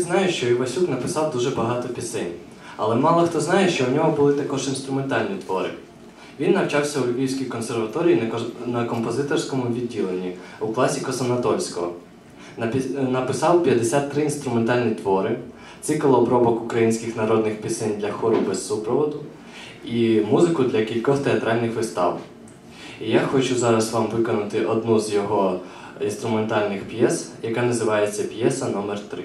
Знаю, що Івасюк написав дуже багато пісень, але мало хто знає, що у нього були також інструментальні твори. Він навчався у Львівській консерваторії на композиторському відділенні у класі Косонатольського. Напі- Написав 53 інструментальні твори, цикл обробок українських народних пісень для хору без супроводу і музику для кількох театральних вистав. І я хочу зараз вам виконати одну з його інструментальних п'єс, яка називається П'єса номер 3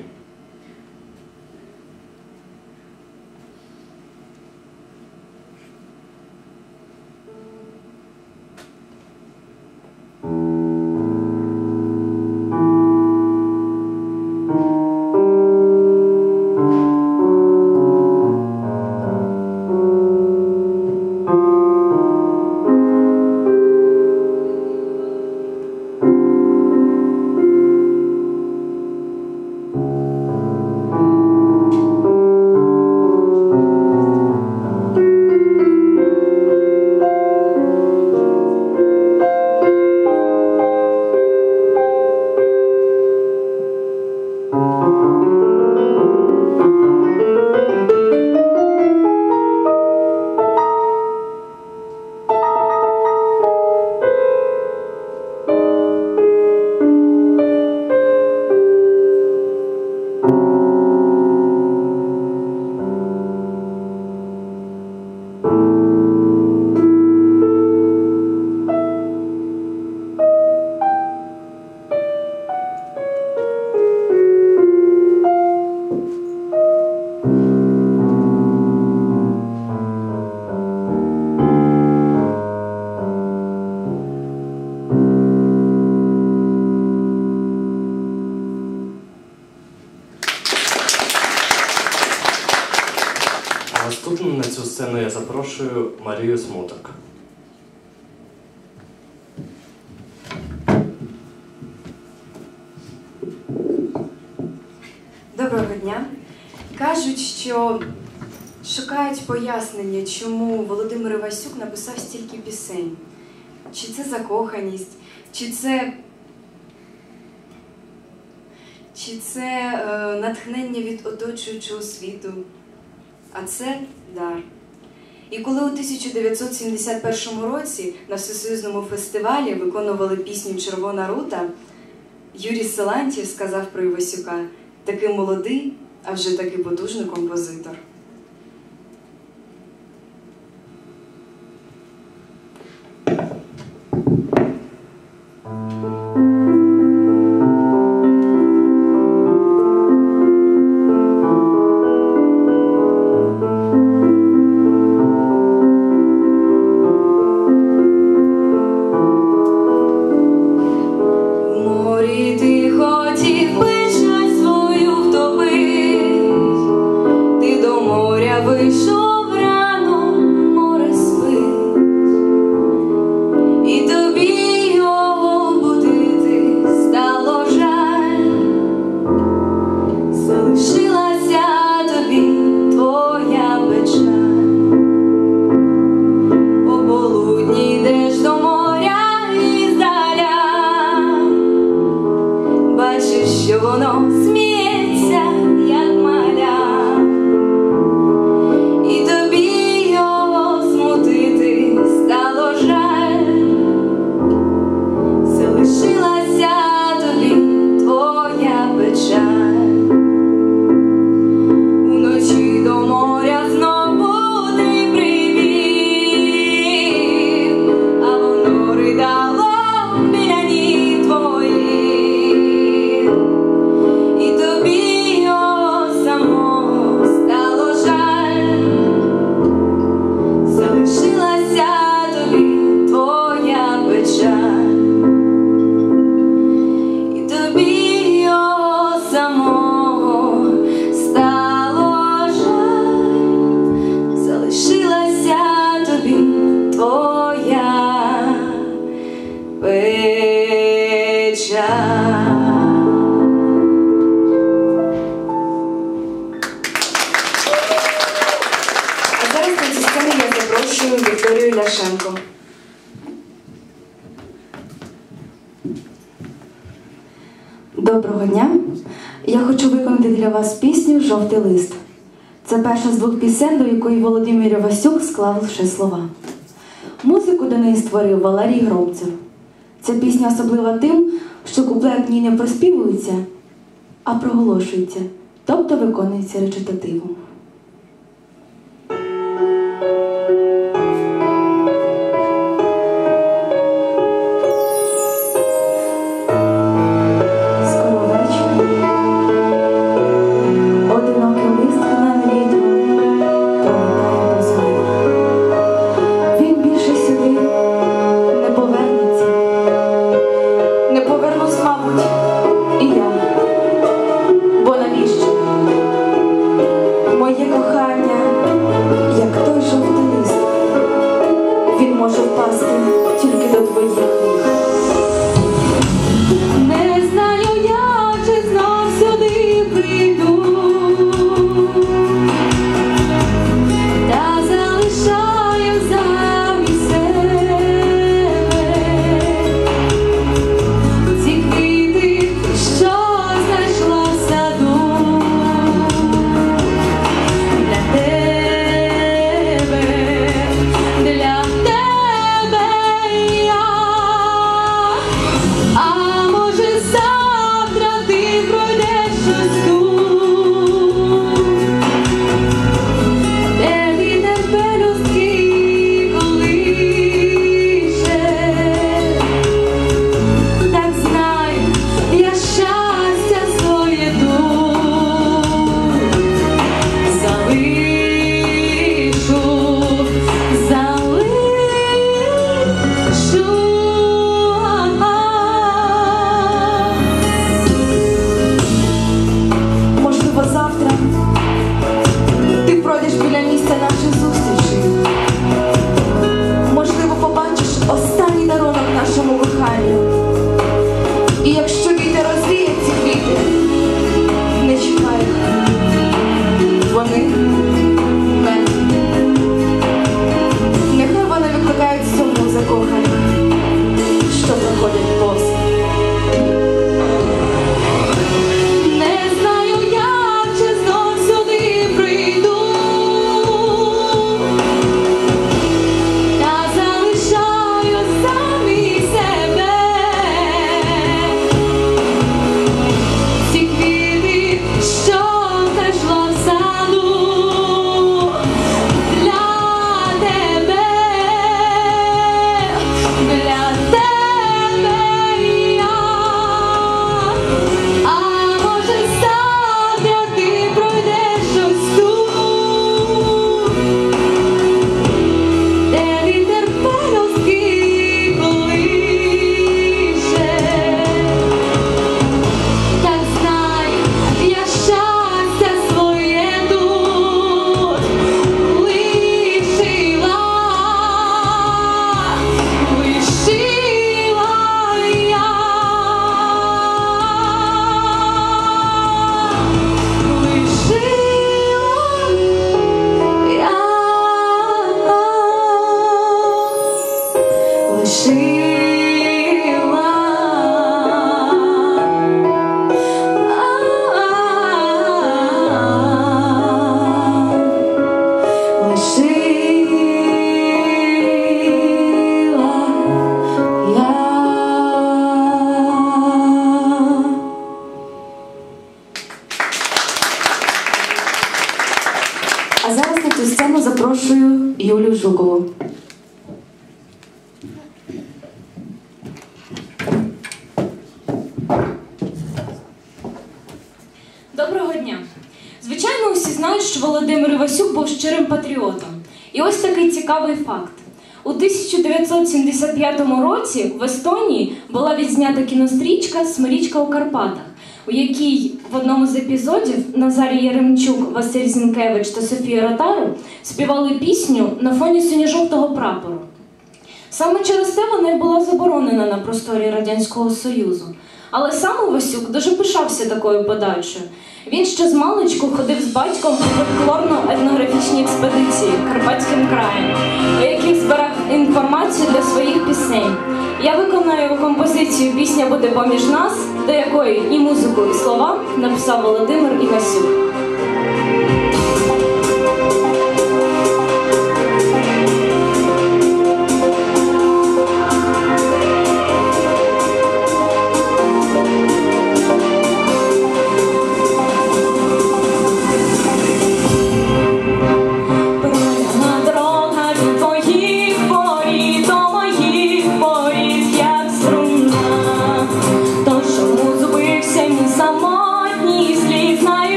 Марію Смуток. Доброго дня. Кажуть, що шукають пояснення, чому Володимир Івасюк написав стільки пісень. Чи це закоханість, чи це. Чи це е, натхнення від оточуючого світу, а це дар. І коли у 1971 році на всесоюзному фестивалі виконували пісню Червона рута, Юрій Селантів сказав про Івасюка такий молодий, а вже такий потужний композитор. Бачиш, що воно сміється, А зараз на цю сцену я запрошую Вікторію Ляшенко. Доброго дня. Я хочу виконати для вас пісню Жовтий лист. Це перша з двох пісень, до якої Володимир Васюк склав лише слова. Музику до неї створив Валерій Громцев. Ця пісня особлива тим, що куплет в не проспівується, а проголошується, тобто виконується речитативом. Звичайно, усі знають, що Володимир Івасюк був щирим патріотом. І ось такий цікавий факт. У 1975 році в Естонії була відзнята кінострічка Смирічка у Карпатах, у якій в одному з епізодів Назарій Яремчук, Василь Зінкевич та Софія Ротару співали пісню на фоні синьо-жовтого прапору. Саме через це вона й була заборонена на просторі Радянського Союзу. Але сам Івасюк дуже пишався такою подачею. Він ще з маличку ходив з батьком у фольклорно-етнографічні експедиції Карпатським краєм, у яких збирав інформацію для своїх пісень. Я виконую композицію Пісня буде поміж нас, до якої і музику, і слова написав Володимир Інасюк.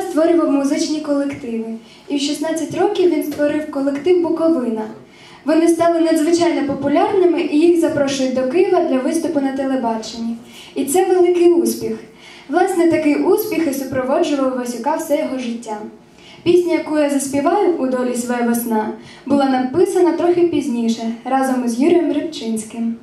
Микола створював музичні колективи, і в 16 років він створив колектив Буковина. Вони стали надзвичайно популярними і їх запрошують до Києва для виступу на телебаченні. І це великий успіх. Власне, такий успіх і супроводжував Васюка все його життя. Пісня, яку я заспіваю у долі своє весна, була написана трохи пізніше разом із Юрієм Рибчинським.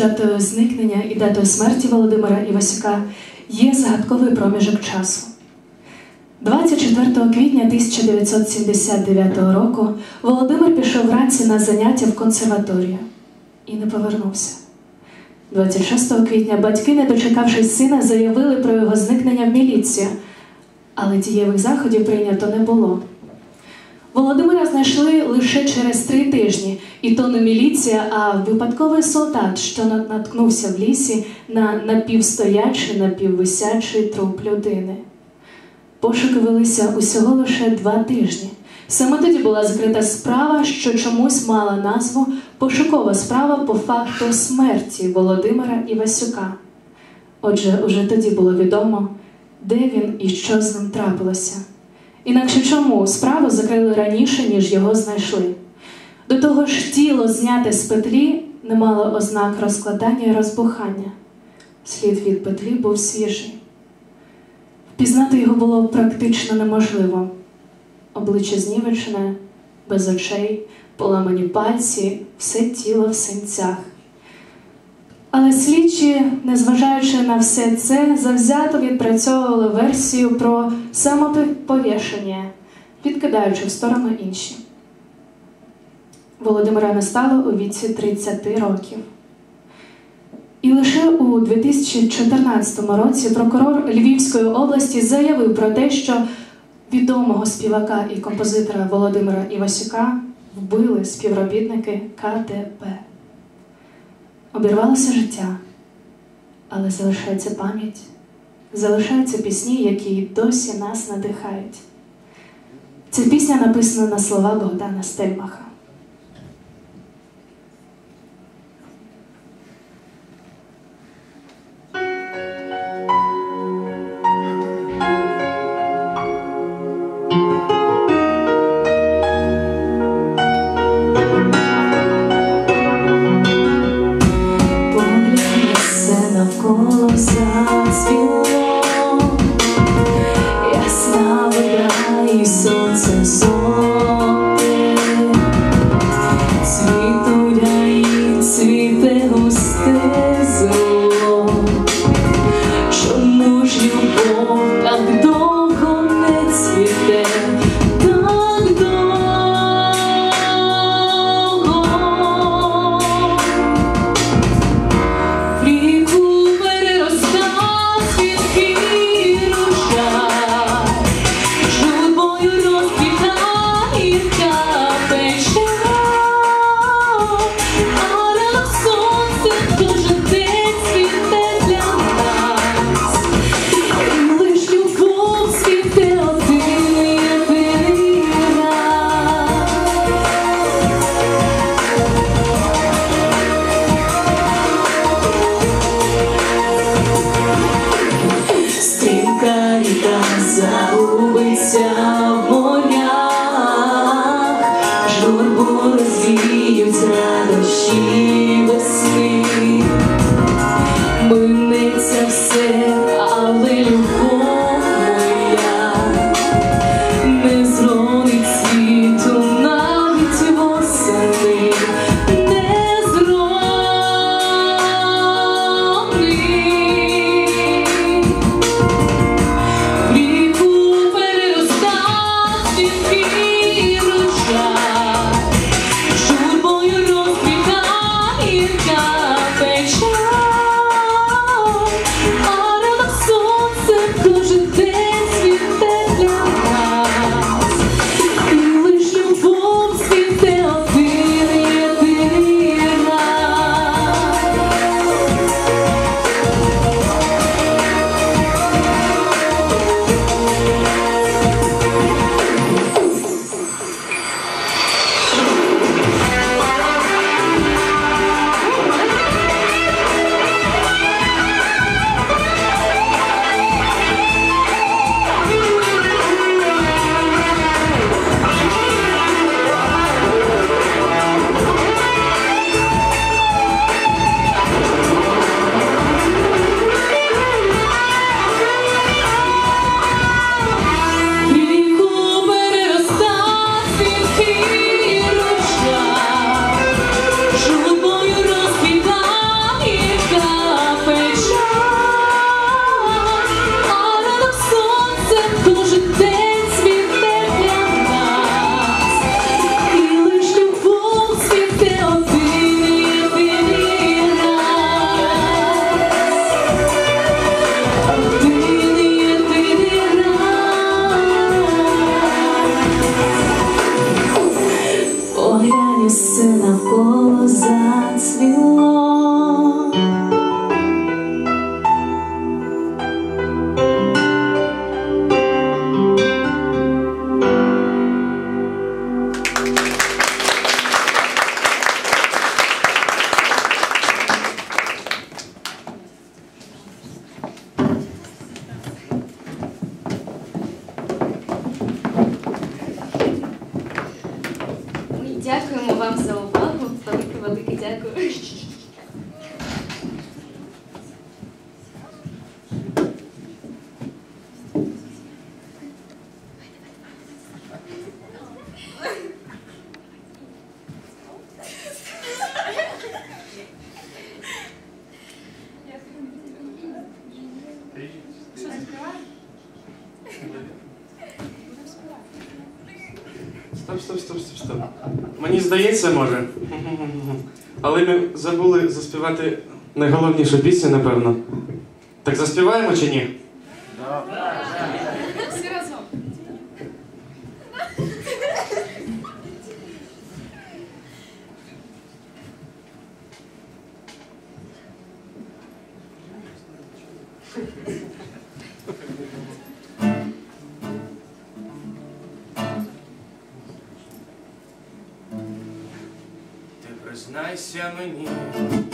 Датою зникнення і датою смерті Володимира Івасюка є загадковий проміжок часу. 24 квітня 1979 року Володимир пішов вранці на заняття в консерваторію і не повернувся. 26 квітня батьки, не дочекавшись сина, заявили про його зникнення в міліцію, але дієвих заходів прийнято не було. Володимира знайшли лише через три тижні, і то не міліція, а випадковий солдат, що наткнувся в лісі на напівстоячий, напіввисячий труп людини. Пошуки велися усього лише два тижні. Саме тоді була закрита справа, що чомусь мала назву пошукова справа по факту смерті Володимира Івасюка. Отже, уже тоді було відомо, де він і що з ним трапилося. Інакше чому справу закрили раніше, ніж його знайшли. До того ж, тіло зняте з петлі не мало ознак розкладання і розбухання. Слід від петлі був свіжий. Впізнати його було практично неможливо. Обличчя знівечене, без очей, поламані пальці, все тіло в синцях. Але слідчі, незважаючи на все це, завзято відпрацьовували версію про самоповішення, відкидаючи в сторону інші. Володимира не стало у віці 30 років. І лише у 2014 році прокурор Львівської області заявив про те, що відомого співака і композитора Володимира Івасюка вбили співробітники КДП. Обірвалося життя, але залишається пам'ять, залишаються пісні, які досі нас надихають. Ця пісня написана на слова Богдана Стельмаха. Дякуємо вам за увагу. Велике, велике дякую. Здається, може. Але ми забули заспівати найголовнішу пісню, напевно. Так заспіваємо чи ні? Всі разом. Ти vai se amanhã.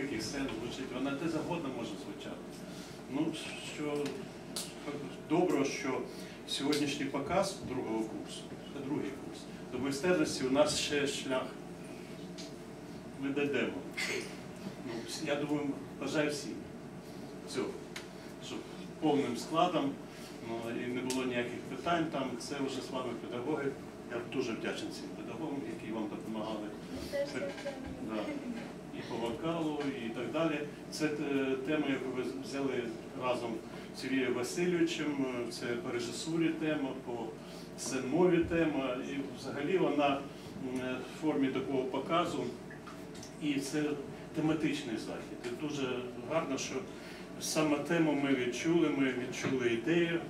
Вона з великих звучить, вона де завгодно може звучати. Ну, що добре, що сьогоднішній показ другого курсу, це другий курс, до майстерності у нас ще шлях. Ми дійдемо. Ну, я думаю, бажаю всім цього, щоб повним складом ну, і не було ніяких питань там. Це вже з вами педагоги. Я дуже вдячний цим педагогам, які вам допомагали. Да. По вокалу, і так далі. Це е, тема, яку ви взяли разом з Сергієм Васильовичем. Це по режисурі тема, по сценмові тема. І взагалі вона в формі такого показу. І це тематичний захід. І дуже гарно, що саме тему ми відчули, ми відчули ідею,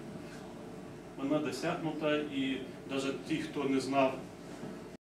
вона досягнута, і навіть ті, хто не знав